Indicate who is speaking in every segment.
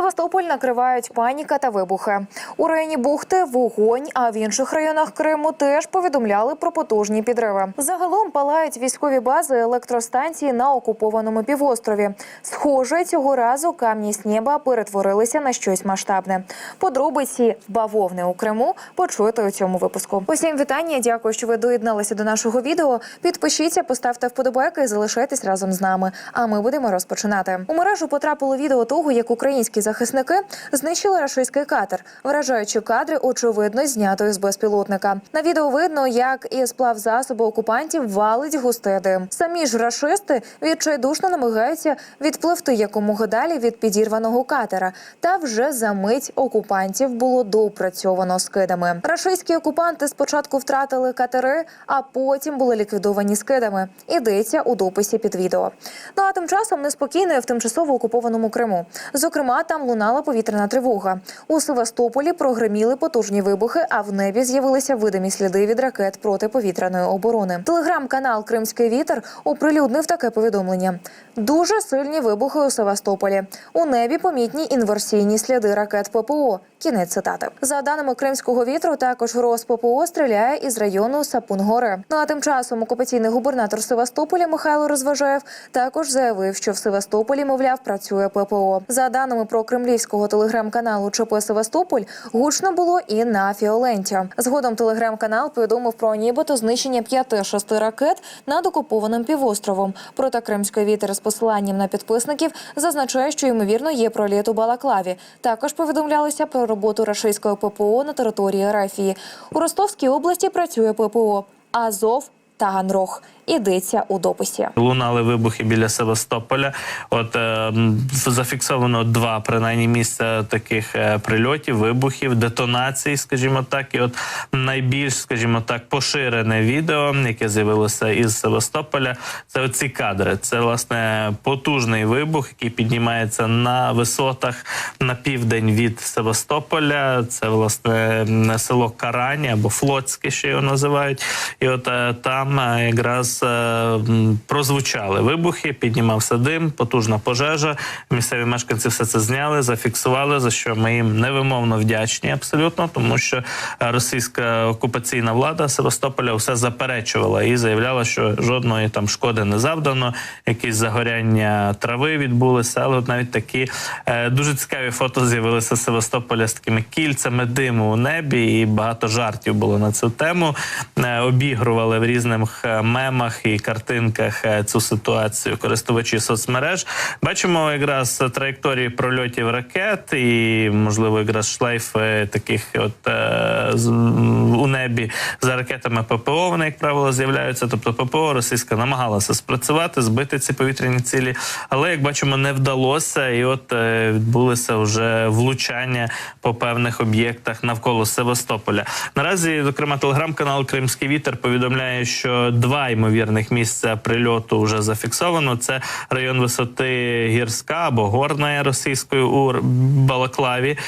Speaker 1: Севастополь накривають паніка та вибухи. У районі бухти вогонь, а в інших районах Криму теж повідомляли про потужні підриви. Загалом палають військові бази, електростанції на окупованому півострові. Схоже, цього разу камні з неба перетворилися на щось масштабне. Подробиці бавовни у Криму почуєте у цьому випуску. Усім вітання. Дякую, що ви доєдналися до нашого відео. Підпишіться, поставте вподобайки і залишайтесь разом з нами. А ми будемо розпочинати. У мережу потрапило відео того, як українські захисники знищили рашистський катер, вражаючи кадри, очевидно, знятої з безпілотника. На відео видно, як із плавзасобу окупантів валить густий дим. Самі ж рашисти відчайдушно намагаються відпливти якомога далі від підірваного катера. Та вже за мить окупантів було доопрацьовано скидами. Рашистські окупанти спочатку втратили катери, а потім були ліквідовані скидами. Ідеться у дописі під відео. Ну а тим часом неспокійно в тимчасово окупованому Криму. Зокрема, там лунала повітряна тривога. У Севастополі прогреміли потужні вибухи, а в небі з'явилися видимі сліди від ракет протиповітряної оборони. Телеграм-канал Кримський вітер оприлюднив таке повідомлення: дуже сильні вибухи у Севастополі. У небі помітні інверсійні сліди ракет ППО. Кінець цитати. За даними кримського вітру, також Рос ППО стріляє із району Сапун-Гори. Ну а тим часом окупаційний губернатор Севастополя Михайло Розважаєв також заявив, що в Севастополі, мовляв, працює ППО. За даними про кремлівського телеграм-каналу ЧП Севастополь, гучно було і на Фіоленті. Згодом телеграм-канал повідомив про нібито знищення п'яти-шести ракет над окупованим півостровом. Проте кримський вітер з посиланням на підписників зазначає, що ймовірно є проліт у Балаклаві. Також повідомлялося про роботу рашистського ППО на території Рафії. У Ростовській області працює ППО Азов та Ганрох. Ідеться у дописі.
Speaker 2: Лунали вибухи біля Севастополя. От е, зафіксовано два принаймні місця таких е, прильотів, вибухів, детонацій, скажімо так. І от найбільш, скажімо так, поширене відео, яке з'явилося із Севастополя, це оці кадри. Це власне потужний вибух, який піднімається на висотах на південь від Севастополя. Це власне село Карані або Флотське, ще його називають. І от е, там е, якраз е, прозвучали вибухи, піднімався дим, потужна пожежа. Місцеві мешканці все це зняли, зафіксували, за що ми їм невимовно вдячні абсолютно, тому що російська окупаційна влада Севастополя все заперечувала і заявляла, що жодної там шкоди не завдано, якісь загоряння трави відбулися, але от навіть такі е, дуже цікаві фото з'явилися Севастополя з такими кільцями диму у небі, і багато жартів було на цю тему. Е, обігрували в різних е, мемах і картинках е, цю ситуацію користувачі соцмереж. Бачимо якраз траєкторії прольотів ракет, і можливо, якраз шлейф таких, от е, у небі за ракетами ППО. Вони як правило з'являються. Тобто ППО російська намагалася спрацювати, збити ці повітряні цілі, але як бачимо, не вдалося. І от е, відбулися вже влучання по певних об'єктах навколо Севастополя. Наразі, зокрема, телеграм-канал Кримський вітер повідомляє, що два ймовірних місця прильоту вже зафіксовано. Це район висоти гірська або горна російською у Балаклаві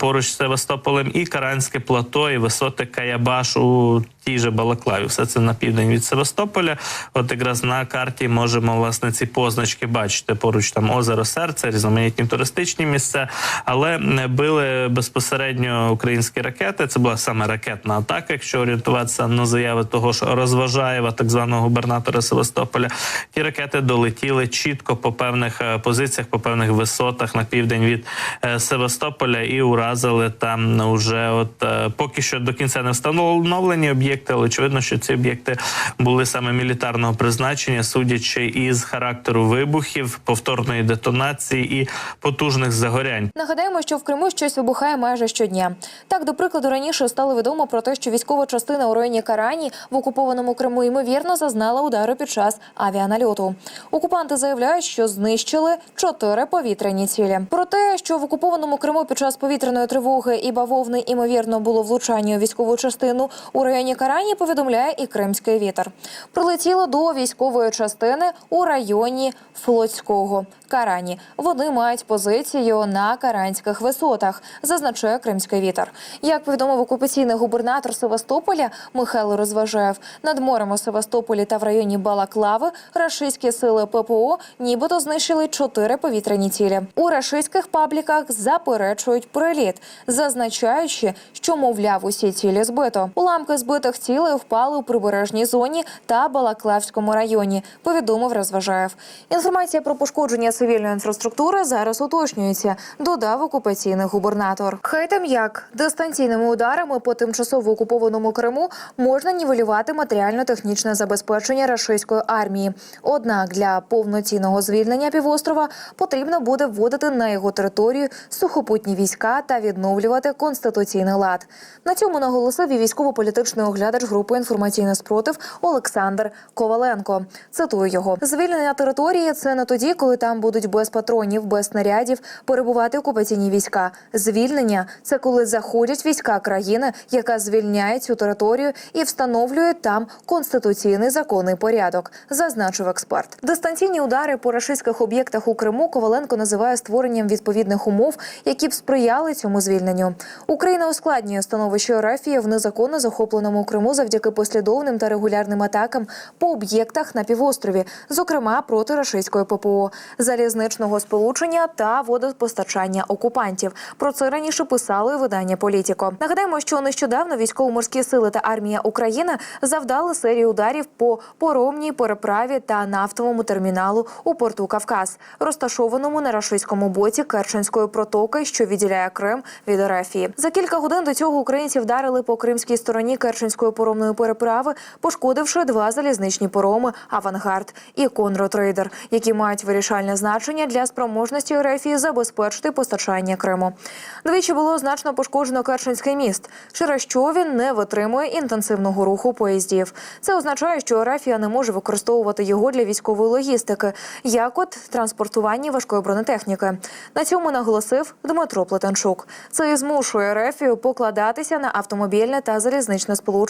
Speaker 2: поруч з Севастополем, і Каранське плато, і висоти Каябаш у тій же Балаклаві. Все це на південь від Севастополя. От якраз на карті можемо власне ці позначки бачити. Поруч там озеро Серце, різноманітні туристичні місця, але не били безпосередньо українські ракети. Це була саме ракетна атака, якщо орієнтуватися на заяви того ж Розважаєва, так званого губернатора Севастополя. Ті ракети долетіли чітко по певних е, позиціях, по певних висотах на південь від е, Севастополя і уразили там вже от е, поки що до кінця не встановлені об'єкти, але очевидно, що ці об'єкти були саме мілітарного призначення, судячи із характеру вибухів, повторної детонації і потужних загорянь.
Speaker 1: Нагадаємо, що в Криму щось вибухає майже щодня. Так, до прикладу, раніше стало відомо про те, що військова частина у районі Карані в окупованому Криму ймовірно зазнала удару під час авіанальоту. Окупанти заявляють, що знищили чотири повітряні цілі. Про те, що в окупованому Криму під час повітряної тривоги і бавовни ймовірно було влучання у військову частину у районі Карані, Карані повідомляє і Кримський вітер. Прилетіло до військової частини у районі Флотського. Карані. Вони мають позицію на Каранських висотах, зазначає Кримський вітер. Як повідомив окупаційний губернатор Севастополя Михайло Розважаєв, над морем у Севастополі та в районі Балаклави рашистські сили ППО нібито знищили чотири повітряні цілі. У рашистських пабліках заперечують приліт, зазначаючи, що мовляв усі цілі збито. Уламки збитих цілей впали у прибережній зоні та Балаклавському районі. Повідомив Розважаєв. Інформація про пошкодження цивільної інфраструктури зараз уточнюється. Додав окупаційний губернатор. Хай там як дистанційними ударами по тимчасово окупованому Криму можна нівелювати матеріально-технічне забезпечення рашистської армії. Однак для повноцінного звільнення півострова потрібно буде вводити на його територію сухопутні війська та відновлювати конституційний лад. На цьому наголосив і військово-політичний оглядач групи інформаційний спротив Олександр Коваленко. Цитую його: звільнення території це не тоді, коли там будуть без патронів, без снарядів перебувати окупаційні війська. Звільнення це коли заходять війська країни, яка звільняє цю територію і встановлює там конституційний законний порядок, зазначив експерт. Дистанційні удари по рашистських об'єктах у Криму Коваленко називає створенням відповідних умов, які б сприяли цьому звільненню. Україна ускладнює становище Рефії в незаконно захопленому Криму завдяки послідовним та регулярним атакам по об'єктах на півострові, зокрема проти рашистської ППО, залізничного сполучення та водопостачання окупантів. Про це раніше писали видання Політіко. Нагадаємо, що нещодавно військово-морські сили та армія України завдали серію ударів по поромній переправі та нафтовому терміналу у порту Кавказ, розташованому на рашистському боці Керченської протоки, що відділяє Крим від Ерефії. За кілька годин до цього українці вдарили по кримській стороні Керченської поромної переправи, пошкодивши два залізничні пороми Авангард і Конротрейдер, які мають вирішальне значення для спроможності Ерефії забезпечити постачання Криму. Двічі було значно пошкоджено Керченський міст, через що він не витримує інтенсивного руху поїздів. Це означає, що Ерефія не може використовувати його для військової логістики, як от транспортування важкої бронетехніки. На цьому наголосив Дмитро Плетенчук. Це і змушує Ерефію покладатися на автомобільне та залізничне сполучення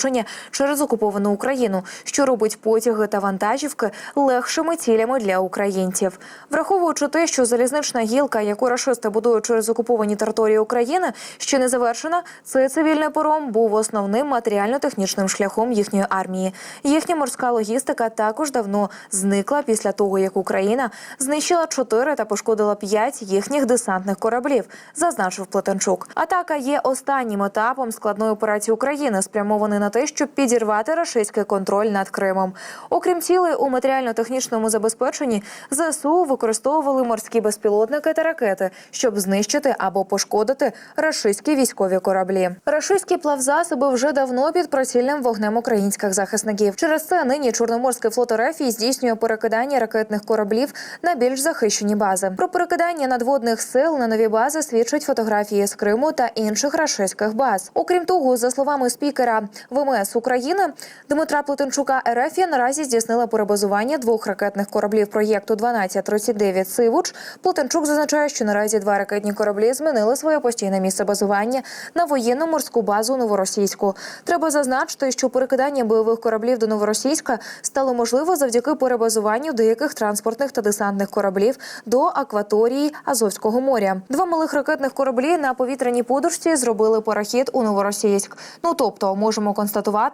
Speaker 1: через окуповану Україну, що робить потяги та вантажівки легшими цілями для українців. Враховуючи те, що залізнична гілка, яку рашисти будують через окуповані території України, ще не завершена, цей цивільний пором був основним матеріально-технічним шляхом їхньої армії. Їхня морська логістика також давно зникла після того, як Україна знищила чотири та пошкодила п'ять їхніх десантних кораблів, зазначив Плетенчук. Атака є останнім етапом складної операції України, спрямованої на те, щоб підірвати рашистський контроль над Кримом. Окрім цілей у матеріально-технічному забезпеченні, ЗСУ використовували морські безпілотники та ракети, щоб знищити або пошкодити рашистські військові кораблі. Рашистські плавзасоби вже давно під прицільним вогнем українських захисників. Через це нині Чорноморський флот РФ здійснює перекидання ракетних кораблів на більш захищені бази. Про перекидання надводних сил на нові бази свідчать фотографії з Криму та інших рашистських баз. Окрім того, за словами спікера ВМС України Дмитра Плетенчука, РФ наразі здійснила перебазування двох ракетних кораблів проєкту 1239 Сивуч. Плетенчук зазначає, що наразі два ракетні кораблі змінили своє постійне місце базування на воєнно-морську базу Новоросійську. Треба зазначити, що перекидання бойових кораблів до Новоросійська стало можливо завдяки перебазуванню деяких транспортних та десантних кораблів до акваторії Азовського моря. Два малих ракетних кораблі на повітряній подушці зробили перехід у Новоросійськ. Ну тобто, можемо констатувати,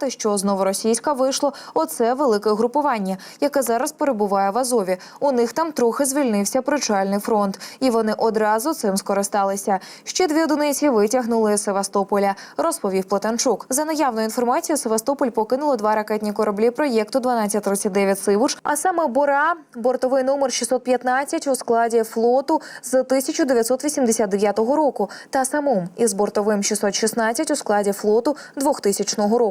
Speaker 1: що з Новоросійська вийшло оце велике групування, яке зараз перебуває в Азові. У них там трохи звільнився причальний фронт, і вони одразу цим скористалися. Ще дві одиниці витягнули з Севастополя, розповів Плетенчук. За наявною інформацією, Севастополь покинуло два ракетні кораблі проєкту 1239 Сивуч, а саме Бора, бортовий номер 615 у складі флоту з 1989 року, та самум із бортовим 616 у складі флоту 2000 року.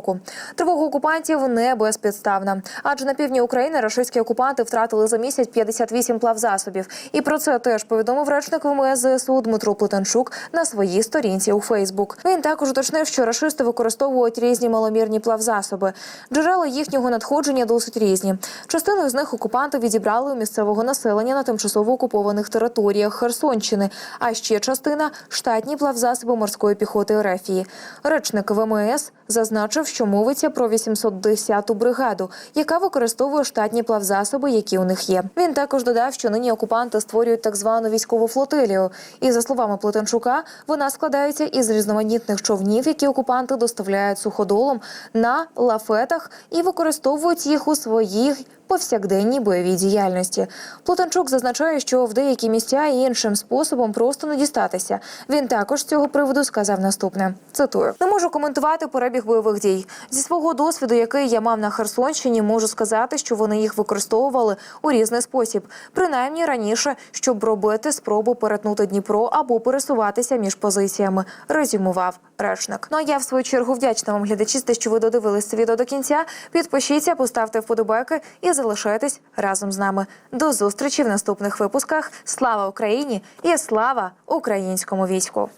Speaker 1: Тривога окупантів не безпідставна, адже на півдні України рашистські окупанти втратили за місяць 58 плавзасобів. І про це теж повідомив речник ВМС ЗСУ Дмитро Плетенчук на своїй сторінці у Фейсбук. Він також уточнив, що рашисти використовують різні маломірні плавзасоби. Джерела їхнього надходження досить різні. Частину з них окупанти відібрали у місцевого населення на тимчасово окупованих територіях Херсонщини, а ще частина штатні плавзасоби морської піхоти Ерефії. Речник ВМС зазначив, що мовиться про 810-ту бригаду, яка використовує штатні плавзасоби, які у них є. Він також додав, що нині окупанти створюють так звану військову флотилію. І за словами Плетенчука, вона складається із різноманітних човнів, які окупанти доставляють суходолом на лафетах і використовують їх у своїх повсякденній бойовій діяльності. Плотанчук зазначає, що в деякі місця іншим способом просто не дістатися. Він також з цього приводу сказав наступне: цитую: не можу коментувати перебіг бойових дій зі свого досвіду, який я мав на Херсонщині. Можу сказати, що вони їх використовували у різний спосіб, принаймні раніше, щоб робити спробу перетнути Дніпро або пересуватися між позиціями. Резюмував речник. Ну а я в свою чергу вдячна вам глядачі, за те, що ви додивились це відео до кінця. Підпишіться, поставте вподобайки і залишайтесь разом з нами. До зустрічі в наступних випусках. Слава Україні і слава українському війську!